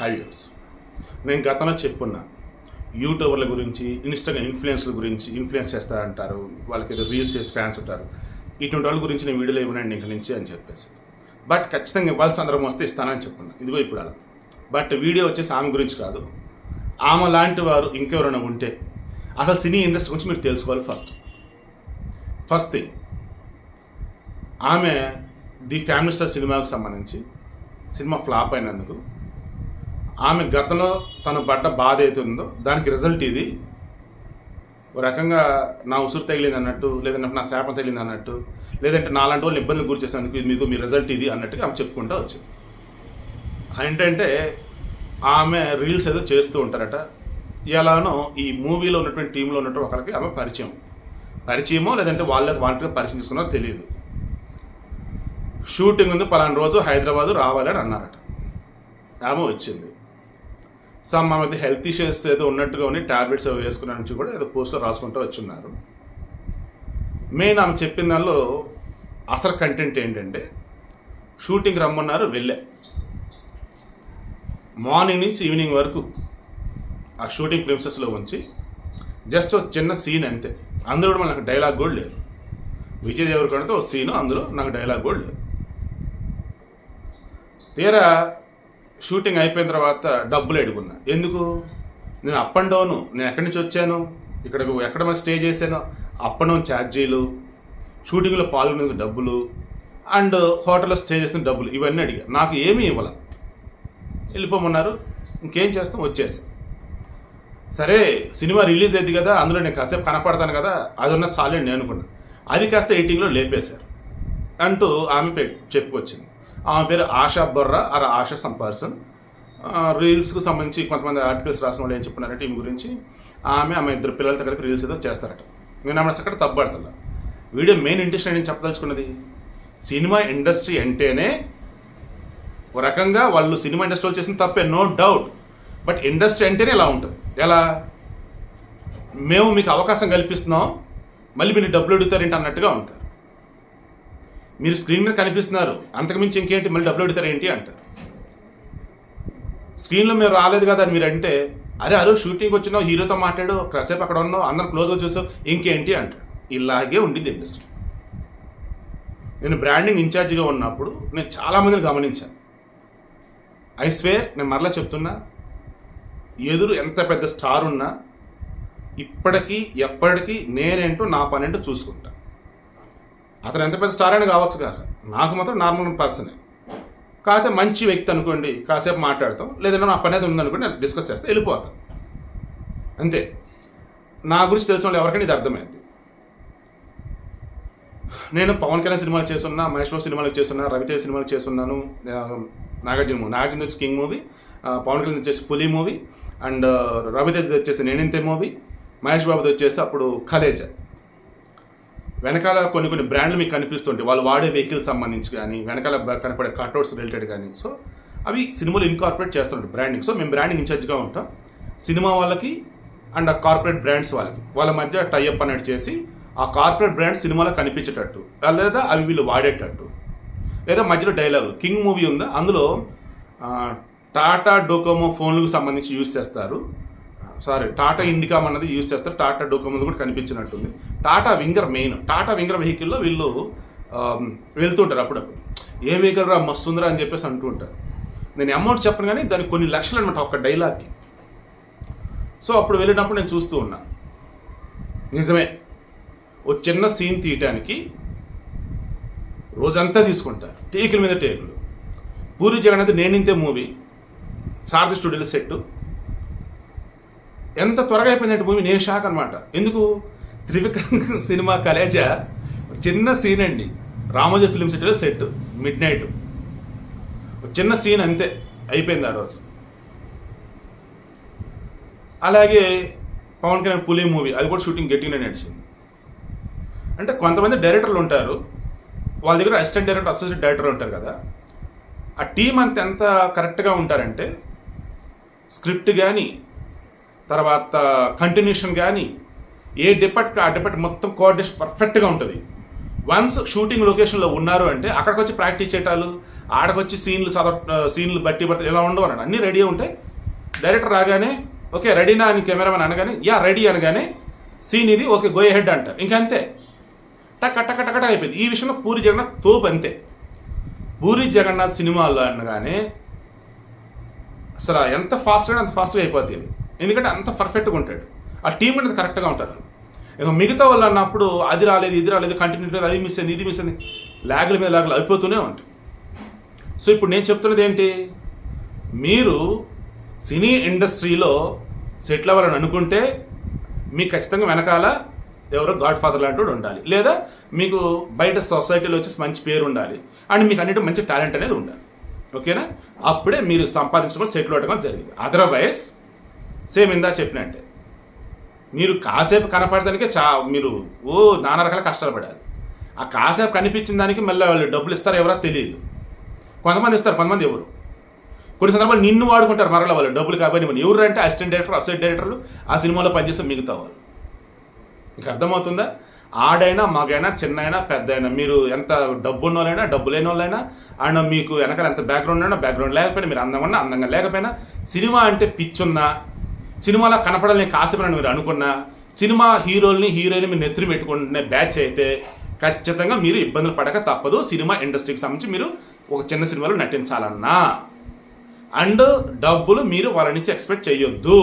హైవ్యూస్ నేను గతంలో చెప్పున్నా యూట్యూబర్ల గురించి ఇన్స్టాగ్రామ్ ఇన్ఫ్లుయెన్స్ల గురించి ఇన్ఫ్లుయెన్స్ చేస్తారంటారు వాళ్ళకి ఏదో రీల్స్ చేసి ఫ్యాన్స్ ఉంటారు. ఇటువంటి వాళ్ళ గురించి నేను వీడియోలో ఇవ్వనండి ఇంక నుంచి అని చెప్పేసి. బట్ ఖచ్చితంగా ఇవ్వాల్సిన సందర్భం వస్తే ఇస్తానని చెప్పున్నా. ఇదిగో ఇప్పుడు అలా. బట్ వీడియో వచ్చేసి ఆమె గురించి కాదు. ఆమె లాంటి వారు ఇంకెవరైనా ఉంటే అసలు సినీ ఇండస్ట్రీ గురించి మీరు తెలుసుకోవాలి ఫస్ట్. ఫస్ట్ థింగ్ ఆమె ది ఫ్యామిలీ స్టార్ సినిమాకు సంబంధించి సినిమా ఫ్లాప్ అయినందుకు ఆమె గతంలో తను పడ్డ బాధ అయితే ఉందో దానికి రిజల్ట్ ఇది. ఓ రకంగా నా ఉసురు తగిలింది అన్నట్టు లేదంటే నా శాపం తగిలింది అన్నట్టు లేదంటే నాలాంటి వాళ్ళు ఇబ్బందులు గురి చేసినందుకు ఇది మీకు మీ రిజల్ట్ ఇది అన్నట్టుగా ఆమె చెప్పుకుంటూ వచ్చింది. ఏంటంటే ఆమె రీల్స్ ఏదో చేస్తూ ఉంటారట. ఎలానో ఈ మూవీలో ఉన్నటువంటి టీంలో ఉన్నటువంటి ఒకరికి ఆమె పరిచయం. పరిచయమో లేదంటే వాళ్ళకి వాళ్ళకి పరిచయం చేసుకున్నో తెలియదు. షూటింగ్ ఉంది పలానా రోజు హైదరాబాద్ రావాలని అన్నారట. ఆమె వచ్చింది. సమ్ మా మధ్య హెల్త్ ఇష్యూస్ ఏదో ఉన్నట్టుగా ఉండి టాబ్లెట్స్ అవి వేసుకున్న నుంచి కూడా ఏదో పోస్ట్లో రాసుకుంటూ వచ్చున్నారు. మెయిన్ ఆమె చెప్పిన దానిలో అసలు కంటెంట్ ఏంటంటే షూటింగ్ రమ్మన్నారు వెళ్ళా. మార్నింగ్ నుంచి ఈవినింగ్ వరకు ఆ షూటింగ్ ప్రిన్సెస్లో ఉంచి జస్ట్ ఒక చిన్న సీన్ అంతే. అందులో కూడా నాకు డైలాగ్ కూడా లేదు. విజయ్ దేవరకొండతో ఒక సీను అందులో నాకు డైలాగ్ కూడా లేదు. తీరా షూటింగ్ అయిపోయిన తర్వాత డబ్బులు అడుగున్నా ఎందుకు? నేను అప్ అండ్ డౌన్. నేను ఎక్కడి నుంచి వచ్చాను? ఇక్కడ ఎక్కడ మనం స్టే చేశాను? అప్ అండ్ డౌన్ ఛార్జీలు షూటింగ్లో పాల్గొనేందుకు డబ్బులు అండ్ హోటల్లో స్టే చేసిన డబ్బులు ఇవన్నీ అడిగా. నాకు ఏమీ ఇవ్వాల. వెళ్ళిపోమన్నారు. ఇంకేం చేస్తాం? వచ్చేసి. సరే సినిమా రిలీజ్ అయింది కదా అందులో నేను కాసేపు కనపడతాను కదా అది ఉన్న చాలండి నేను అనుకున్నాను అది కాస్త ఎయిటింగ్లో లేపేశారు. అంటూ ఆమె పె- చెప్పుకొచ్చింది ఆమె పేరు Asha Borra are Asha some person. రీల్స్కు సంబంధించి కొంతమంది ఆర్టికల్స్ రాసిన వాళ్ళు ఏం చెప్పినారంటే ఈమె గురించి ఆమె ఆమె ఇద్దరు పిల్లలతో కలిపి రీల్స్ ఏదో చేస్తారట. నేను ఆమె అక్కడ తప్పబడతా వీడియో మెయిన్ ఇంట్రెస్ట్ నేను చెప్పదలుచుకున్నది? సినిమా ఇండస్ట్రీ అంటేనే ఒక రకంగా వాళ్ళు సినిమా ఇండస్ట్రీలో చేసిన తప్పే నో డౌట్. బట్ ఇండస్ట్రీ అంటేనే ఇలా ఉంటుంది. ఎలా? మేము మీకు అవకాశం కల్పిస్తున్నాం మళ్ళీ మీరు డబ్బులు అడుగుతారేంటి అన్నట్టుగా ఉంటారు. మీరు స్క్రీన్ మీద కనిపిస్తున్నారు. అంతకుమించి ఇంకేంటి? మళ్ళీ డబ్బులు అడుగుతారేంటి అంటారు స్క్రీన్లో మీరు రాలేదు కదా అని మీరు అంటే అరే అరే షూటింగ్ వచ్చినావు హీరోతో మాట్లాడు కాసేపు అక్కడ ఉన్నావు అందరం క్లోజ్గా చూసావు ఇంకేంటి? అంటాడు ఇలాగే ఉండింది ఇండస్ట్రీ నేను బ్రాండింగ్ ఇన్ఛార్జిగా ఉన్నప్పుడు నేను చాలామందిని గమనించాను ఐ స్వేర్ నేను మరలా చెప్తున్నా ఎదురు ఎంత పెద్ద స్టార్ ఉన్నా ఇప్పటికీ ఎప్పటికీ నేనేంటో నా పనేంటో చూసుకుంటా. అతను ఎంత పెద్ద స్టార్ అయినా కావచ్చు కాక నాకు మాత్రం నార్మల్ పర్సనే. కాకపోతే మంచి వ్యక్తి అనుకోండి కాసేపు మాట్లాడతాం లేదంటే నా పని ఏదో ఉందనుకోండి నేను డిస్కస్ చేస్తాను వెళ్ళిపోతాను అంతే. నా గురించి తెలిసిన వాళ్ళు ఎవరికైనా ఇది అర్థమైంది. నేను పవన్ కళ్యాణ్ సినిమాలు చేస్తున్నా మహేష్ బాబు సినిమాలకు చేస్తున్నా రవితేజ సినిమాలు చేస్తున్నాను నాగార్జున మూవీ నాగార్జున వచ్చి కింగ్ మూవీ పవన్ కళ్యాణ్ వచ్చేసి పులి మూవీ అండ్ రవితేజ వచ్చేసి నేనింతే మూవీ మహేష్ బాబుది వచ్చేసి అప్పుడు ఖలేజా వెనకాల కొన్ని కొన్ని బ్రాండ్లు మీకు కనిపిస్తుంటాయి. వాళ్ళు వాడే వెహికల్ సంబంధించి కానీ వెనకాల కనపడే కట్అవుట్స్ రిలేటెడ్ కానీ. సో అవి సినిమాలు ఇన్కార్పొరేట్ చేస్తుంటారు బ్రాండింగ్ సో మేము బ్రాండింగ్ ఇన్ఛార్జ్గా ఉంటాం. సినిమా వాళ్ళకి అండ్ ఆ కార్పొరేట్ బ్రాండ్స్ వాళ్ళకి. వాళ్ళ మధ్య టైఅప్ అనేది చేసి ఆ కార్పొరేట్ బ్రాండ్స్ సినిమాలో కనిపించేటట్టు. లేదా అవి వీళ్ళు వాడేటట్టు. లేదా మధ్యలో డైలాగ్ కింగ్ మూవీ ఉందా? అందులో టాటా డోకోమో ఫోన్లకు సంబంధించి యూస్ చేస్తారు. సారీ టాటా ఇండికామ్ అన్నది యూస్ చేస్తారు టాటా డోకోమో కూడా కనిపించినట్టుంది. Tata Winger main. Tata Winger వెహికల్లో వీళ్ళు వెళ్తుంటారు అప్పుడప్పుడు. ఏ వెహికల్ రా మస్తుందిరా అని చెప్పేసి అంటూ ఉంటారు. నేను అమౌంట్ చెప్పను కానీ దానికి కొన్ని లక్షలు అనమాట ఒక డైలాగ్కి. సో అప్పుడు వెళ్ళినప్పుడు నేను చూస్తూ ఉన్నా. నిజమే ఓ చిన్న సీన్ తీయటానికి రోజంతా తీసుకుంటారు టేకుల మీద టేకులు. పూరి జగన్నాథ్ నేనింతే మూవీ. సారథి స్టూడియోలో సెట్టు. ఎంత త్వరగా అయిపోయిందంటే మూవీ నేను షాక్ అనమాట ఎందుకు? త్రివిక్రమ్ సినిమా కలేజా? చిన్న సీన్ అండి. రామోజీ ఫిల్మ్ సిటీలో సెట్ మిడ్ నైట్ చిన్న సీన్ అంతే అయిపోయింది ఆ రోజు. అలాగే పవన్ కళ్యాణ్ పులి మూవీ అది కూడా షూటింగ్ గట్టిగానే నడిచింది. అంటే కొంతమంది డైరెక్టర్లు ఉంటారు. వాళ్ళ దగ్గర అసిస్టెంట్ డైరెక్టర్ అసిస్టెంట్ డైరెక్టర్ ఉంటారు కదా. ఆ టీం అంత ఎంత కరెక్ట్గా ఉంటారంటే స్క్రిప్ట్ కానీ తర్వాత uh, కంటిన్యూషన్ కానీ ఏ డిపార్ట్ ఆ డిపార్ట్ మొత్తం కోఆర్డినేషన్ పర్ఫెక్ట్గా ఉంటుంది. వన్స్ షూటింగ్ లొకేషన్లో ఉన్నారు అంటే అక్కడికి వచ్చి ప్రాక్టీస్ చేయటాలు ఆడకొచ్చి సీన్లు చదవ uh, సీన్లు బట్టి పడితే ఇలా ఉండవు అన్నాడు. అన్నీ రెడీ ఉంటాయి డైరెక్టర్ రాగానే ఓకే రెడీనా అని కెమెరామెన్ అనగానే యా రెడీ అనగానే సీన్ ఇది ఓకే గో హెడ్ అంటారు. ఇంకంతే. టక్ టక్ టక్ టక్ అయిపోయింది. ఈ విషయంలో పూరి జగన్నాథ్ తోపు అంతే. పూరి జగన్నాథ్ సినిమాల్లో అనగానే అసలు ఎంత ఫాస్ట్గా అంత ఫాస్ట్గా అయిపోతుంది అది. ఎందుకంటే అంత పర్ఫెక్ట్గా ఉంటాడు. ఆ టీం అనేది కరెక్ట్గా ఉంటారు ఇక మిగతా వాళ్ళు అన్నప్పుడు అది రాలేదు ఇది రాలేదు కంటిన్యూ లేదు అది మిస్ అయింది ఇది మిస్ అయింది ల్యాగుల మీద ల్యాగులు అయిపోతూనే ఉంటాయి. సో ఇప్పుడు నేను చెప్తున్నది ఏంటి? మీరు సినీ ఇండస్ట్రీలో సెటిల్ అవ్వాలని అనుకుంటే మీకు ఖచ్చితంగా వెనకాల ఎవరో గాడ్ ఫాదర్ లాంటి వాడు ఉండాలి. లేదా మీకు బయట సొసైటీలో వచ్చేసి మంచి పేరు ఉండాలి. అండ్ మీకు అన్నిటి మంచి టాలెంట్ అనేది ఉండాలి. ఓకేనా? అప్పుడే మీరు సంపాదించడం సెటిల్ అవ్వడం జరిగింది. అదర్వైజ్ సేమ్ ఇందా చెప్పినట్టే. మీరు కాసేపు కనపడడానికే చా మీరు ఓ నానా రకాల కష్టాలు పడాలి ఆ కాసేపు కనిపించిన దానికి మళ్ళీ వాళ్ళు డబ్బులు ఇస్తారో ఎవరో తెలియదు. కొంతమంది ఇస్తారు కొంతమంది ఎవరు కొన్ని సందర్భాలు నిన్ను వాడుకుంటారు మరలా వాళ్ళు డబ్బులు కాబట్టి మనం ఎవరు అంటే అసిస్టెంట్ డైరెక్టర్ అసిస్టెంట్ డైరెక్టర్లు ఆ సినిమాలో పనిచేస్తే మిగతా వాళ్ళు. మీకు అర్థమవుతుందా? ఆడైనా మగైనా చిన్నైనా పెద్ద అయినా మీరు ఎంత డబ్బు ఉన్నోళ్ళైనా డబ్బు లేని వాళ్ళైనా అండ్ మీకు వెనకాల ఎంత బ్యాక్గ్రౌండ్ అయినా బ్యాక్గ్రౌండ్ లేకపోయినా మీరు అందంగా ఉన్నా అందంగా లేకపోయినా సినిమా అంటే పిచ్చున్నా సినిమాలో కనపడాలని కాసిపోయిన మీరు అనుకున్నా సినిమా హీరోల్ని హీరోయిన్ మీరు నెత్తిని పెట్టుకునే బ్యాచ్ అయితే ఖచ్చితంగా మీరు ఇబ్బందులు పడక తప్పదు. సినిమా ఇండస్ట్రీకి సంబంధించి మీరు ఒక చిన్న సినిమాలో నటించాలన్నా. అండ్ డబ్బులు మీరు వాళ్ళ నుంచి ఎక్స్పెక్ట్ చేయొద్దు.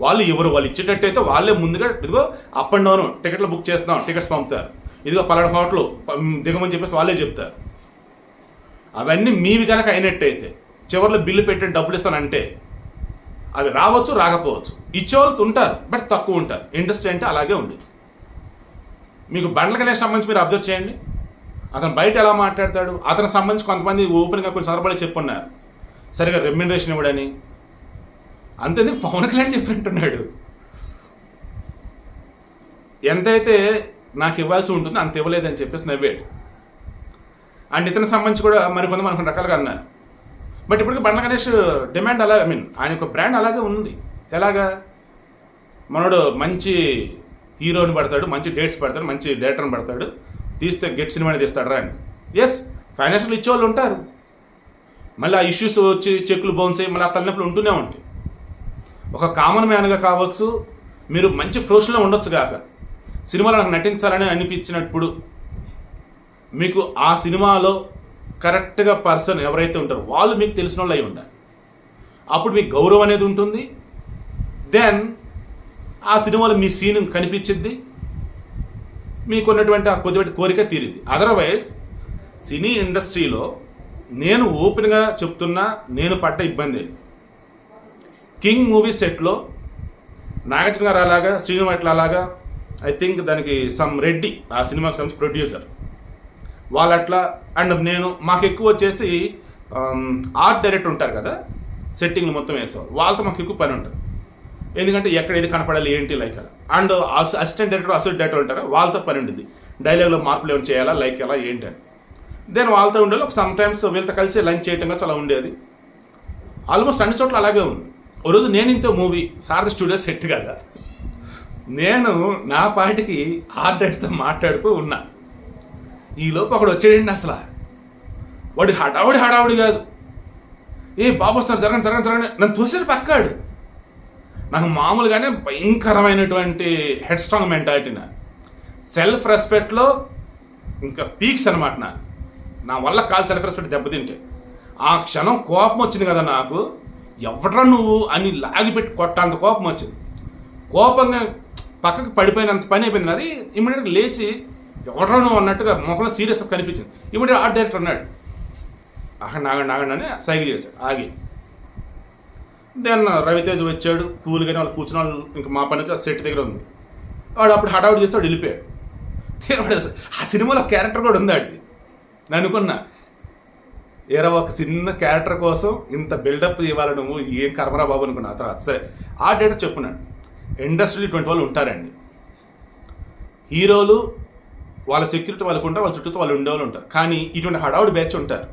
వాళ్ళు ఎవరు? వాళ్ళు ఇచ్చేటట్టయితే వాళ్ళే ముందుగా ఇదిగో అప్ అండ్ డౌన్ టికెట్లు బుక్ చేస్తున్నాం టికెట్స్ పంపుతారు. ఇదిగో పలానా హోటల్ దిగమని చెప్పేసి వాళ్ళే చెప్తారు. అవన్నీ మీవి కనుక అయినట్టయితే చివరిలో బిల్లు పెట్టి డబ్బులు ఇస్తానంటే అవి రావచ్చు రాకపోవచ్చు. ఇచ్చేవాళ్ళు ఉంటారు బట్ తక్కువ ఉంటారు. ఇండస్ట్రీ అంటే అలాగే ఉంది మీకు బండ్ల కళ్యాణ్ సంబంధించి మీరు అబ్జర్వ్ చేయండి. అతను బయట ఎలా మాట్లాడతాడు? అతనికి సంబంధించి కొంతమంది ఓపెన్గా కొన్ని సందర్భాలు చెప్పున్నారు. సరిగా రెమ్యునరేషన్ ఇవ్వడని. అంతేందుకు? పవన్ కళ్యాణ్ చెప్పినట్టున్నాడు. ఎంతైతే నాకు ఇవ్వాల్సి ఉంటుందో అంత ఇవ్వలేదని చెప్పేసి నవ్వాడు. అండ్ ఇతనికి సంబంధించి కూడా మరికొంతమంది కొన్ని రకాలుగా అన్నారు. బట్ ఇప్పటికి బండ్ల గణేష్ డిమాండ్ అలా ఐ మీన్ ఆయన యొక్క బ్రాండ్ అలాగే ఉంది. ఎలాగా? మనోడు మంచి హీరోని పడతాడు మంచి డేట్స్ పడతాడు మంచి డైరెక్టర్ని పడతాడు. తీస్తే గెట్ సినిమాని తీస్తాడు రా అని. ఎస్ ఫైనాన్షియల్ ఇచ్చేవాళ్ళు ఉంటారు. మళ్ళీ ఆ ఇష్యూస్ వచ్చి చెక్కులు బౌన్స్ అయ్యి మళ్ళీ ఆ తలనొప్పులు ఉంటూనే ఉంటాయి. ఒక కామన్ మ్యాన్గా కావచ్చు మీరు మంచి ప్రొఫెషన్లో ఉండొచ్చు కాక సినిమాలో నాకు నటించాలని అనిపించినప్పుడు మీకు ఆ సినిమాలో కరెక్ట్గా పర్సన్ ఎవరైతే ఉంటారో వాళ్ళు మీకు తెలిసిన వాళ్ళు అయి ఉండాలి. అప్పుడు మీకు గౌరవం అనేది ఉంటుంది. దెన్ ఆ సినిమాలో మీ సీన్ కనిపించిద్ది. మీకు ఉన్నటువంటి ఆ కొద్దిపాటి కోరిక తీరింది అదర్వైజ్ సినీ ఇండస్ట్రీలో నేను ఓపెన్గా చెప్తున్నా నేను పడ్డ ఇబ్బంది కింగ్ మూవీ సెట్లో నాగార్జున గారు అలాగా శ్రీనివాట్ల అలాగా ఐ థింక్ దానికి సమ్ రెడ్డి ఆ సినిమాకి సంబంధించి ప్రొడ్యూసర్ వాళ్ళు అట్లా అండ్ నేను మాకు ఎక్కువ వచ్చేసి ఆర్ట్ డైరెక్టర్ ఉంటారు కదా సెట్టింగ్ మొత్తం వేసేవారు వాళ్ళతో మాకు ఎక్కువ పని ఉంటుంది. ఎందుకంటే ఎక్కడ ఏది కనపడాలి ఏంటి లైక్ అలా. And assistant director assistant director ఉంటారు వాళ్ళతో పని ఉంటుంది డైలాగ్లో మార్పులు ఏమైనా చేయాలా లైక్ ఎలా ఏంటి అని. దెన్ వాళ్ళతో ఉండేది ఒక సమ్ టైమ్స్ వీళ్ళతో కలిసి లంచ్ చేయటం చాలా ఉండేది. ఆల్మోస్ట్ అన్ని చోట్ల అలాగే ఉంది. ఓ రోజు నేను ఇంత మూవీ సారథి స్టూడియో సెట్ కదా. నేను నా పాటికి ఆర్ట్ డైరెక్టర్తో మాట్లాడుతూ ఉన్నా. ఈలోపు అక్కడ వచ్చేయండి అసలు? వాడి హడావుడి హడావుడి కాదు. ఏ బాబు వస్తున్నారు జరగండి జరగండి జరగండి. నన్ను చూసాడు పక్కాడు. నాకు మామూలుగానే భయంకరమైనటువంటి హెడ్ స్ట్రాంగ్ మెంటాలిటీ నా. సెల్ఫ్ రెస్పెక్ట్లో ఇంకా పీక్స్ అనమాట నా. నా వల్ల కాదు సెల్ఫ్ రెస్పెక్ట్ దెబ్బతింటే. ఆ క్షణం కోపం వచ్చింది కదా నాకు. ఎవట్రా నువ్వు అని లాగిపెట్టి కొట్టంత కోపం వచ్చింది. కోపంగా పక్కకు పడిపోయినంత పని అయిపోయింది. అది ఇమీడియట్గా లేచి ఎవట్రా నువ్వు అన్నట్టుగా మొహంలో సీరియస్ కనిపించింది. ఇమీడియట్ ఆర్ట్ డైరెక్టర్ అన్నాడు. అక్కడ నాగండి నాగండి అని సైకిల్ చేశాడు. ఆగి. దెన్ రవితేజ్ వచ్చాడు. కూల్గానే వాళ్ళు కూర్చున్న వాళ్ళు ఇంకా మా పని వచ్చి ఆ సెట్ దగ్గర ఉంది. వాడు అప్పుడు హడావుడి చేస్తే వాడు వెళ్ళిపోయాడు. ఆ సినిమాలో క్యారెక్టర్ కూడా ఉంది ఆడిది. నేను అనుకున్నా ఏరా ఒక చిన్న క్యారెక్టర్ కోసం ఇంత బిల్డప్ ఇవ్వాలి నువ్వు ఏం కర్మరా బాబు అనుకున్నా. ఆ తర్వాత సరే ఆ డేటా చెప్పున్నాడు ఇండస్ట్రీ ఇటువంటి వాళ్ళు ఉంటారండి. హీరోలు వాళ్ళ సెక్యూరిటీ వాళ్ళకు ఉంటారు వాళ్ళ చుట్టూతో వాళ్ళు ఉండేవాళ్ళు ఉంటారు. కానీ ఇటువంటి హడావుడి బ్యాచ్ ఉంటారు.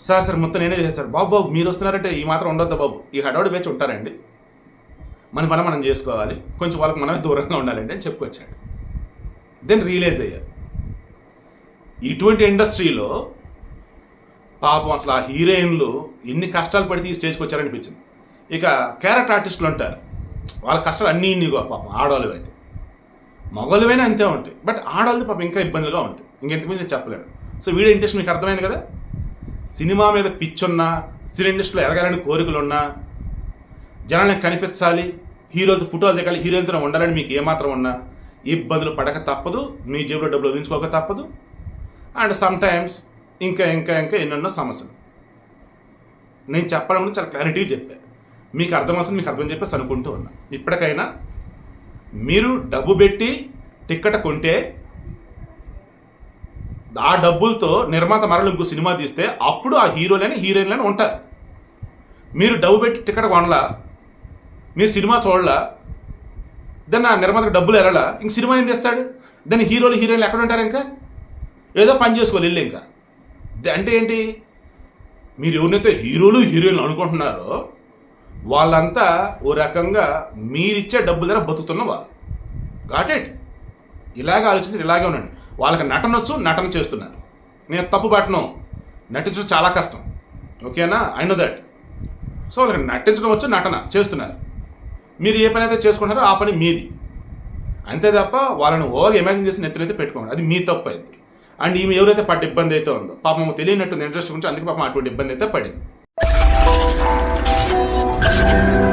సార్ సార్ మొత్తం నేనే చేస్తారు బాబు బాబు మీరు వస్తున్నారంటే ఈ మాత్రం ఉండొద్దా బాబు. ఈ హడావుడి బ్యాచ్ ఉంటారండి. మన పని మనం చేసుకోవాలి. కొంచెం వాళ్ళకి మనమే దూరంగా ఉండాలండి అని చెప్పుకొచ్చాడు. దెన్ రియలైజ్ అయ్యారు ఇటువంటి ఇండస్ట్రీలో పాపం అసలు ఆ హీరోయిన్లు ఎన్ని కష్టాలు పడితే ఈ స్టేజ్కి వచ్చారనిపించింది. ఇక క్యారెక్టర్ ఆర్టిస్టులు ఉంటారు. వాళ్ళ కష్టాలు అన్నీ ఇన్ని పాపం ఆడవాళ్ళు అయితే. మగవాళ్ళవైనా అంతే ఉంటాయి. బట్ ఆడవాళ్ళది పాపం ఇంకా ఇబ్బందులుగా ఉంటాయి. ఇంకెంతకుమించి నేను చెప్పలేను. సో వీడియో ఇంట్రెస్ట్ మీకు అర్థమైంది కదా? సినిమా మీద పిచ్చున్నా సినీ ఇండస్ట్రీలో ఎదగాలని కోరికలు ఉన్నా జనానికి కనిపించాలి హీరోలతో ఫోటోలు దిగాలి హీరోయిన్తో ఉండాలని మీకు ఏమాత్రం ఉన్నా ఇబ్బందులు పడక తప్పదు మీ జేబులో డబ్బులు వదిలించుకోక తప్పదు. అండ్ సమ్టైమ్స్ ఇంకా ఇంకా ఇంకా ఎన్నెన్నో సమస్యలు. నేను చెప్పడం చాలా క్లారిటీగా చెప్పాను మీకు అర్థమవుతుంది మీకు అర్థం చెప్పేసి అనుకుంటూ ఉన్నా. ఇప్పటికైనా మీరు డబ్బు పెట్టి టిక్కెట్ కొంటే ఆ డబ్బులతో నిర్మాత మరలు ఇంకో సినిమా తీస్తే అప్పుడు ఆ హీరోలని హీరోయిన్లని ఉంటారు. మీరు డబ్బు పెట్టి టికెట్ కొనలా? మీరు సినిమా చూడలా? దాన్ని ఆ నిర్మాతకు డబ్బులు ఎరలా? ఇంక సినిమా ఏం చేస్తాడు? దాన్ని హీరోలు హీరోయిన్లు ఎక్కడ ఉంటారు ఇంకా? ఏదో పని చేసుకోవాలి వెళ్ళి ఇంకా. అంటే ఏంటి? మీరు ఎవరినైతే హీరోలు హీరోయిన్లు అనుకుంటున్నారో వాళ్ళంతా ఓ రకంగా మీరిచ్చే డబ్బుల దగ్గర బతుకుతున్న వాళ్ళు. గాట్ ఇట్ ఇలాగే ఆలోచించి ఇలాగే ఉండండి. వాళ్ళకి నటన వచ్చు నటన చేస్తున్నారు. నేను తప్పు పట్టను. నటించడం చాలా కష్టం. ఓకేనా? ఐ నో దట్ సో వాళ్ళకి నటించడం వచ్చు నటన చేస్తున్నారు. మీరు ఏ పని అయితే చేసుకుంటారో ఆ పని మీది. అంతే తప్ప వాళ్ళని ఓవర్ ఇమాజిన్ చేసి నెత్తులైతే పెట్టుకోండి అది మీ తప్పు అయింది అండ్ ఈమె ఎవరైతే పడ్డ ఇబ్బంది అయితే ఉందో పాపం తెలియనట్టు ఇంట్రెస్ట్ గురించి అందుకే పాపం అటువంటి ఇబ్బంది అయితే పడింది. Podcast.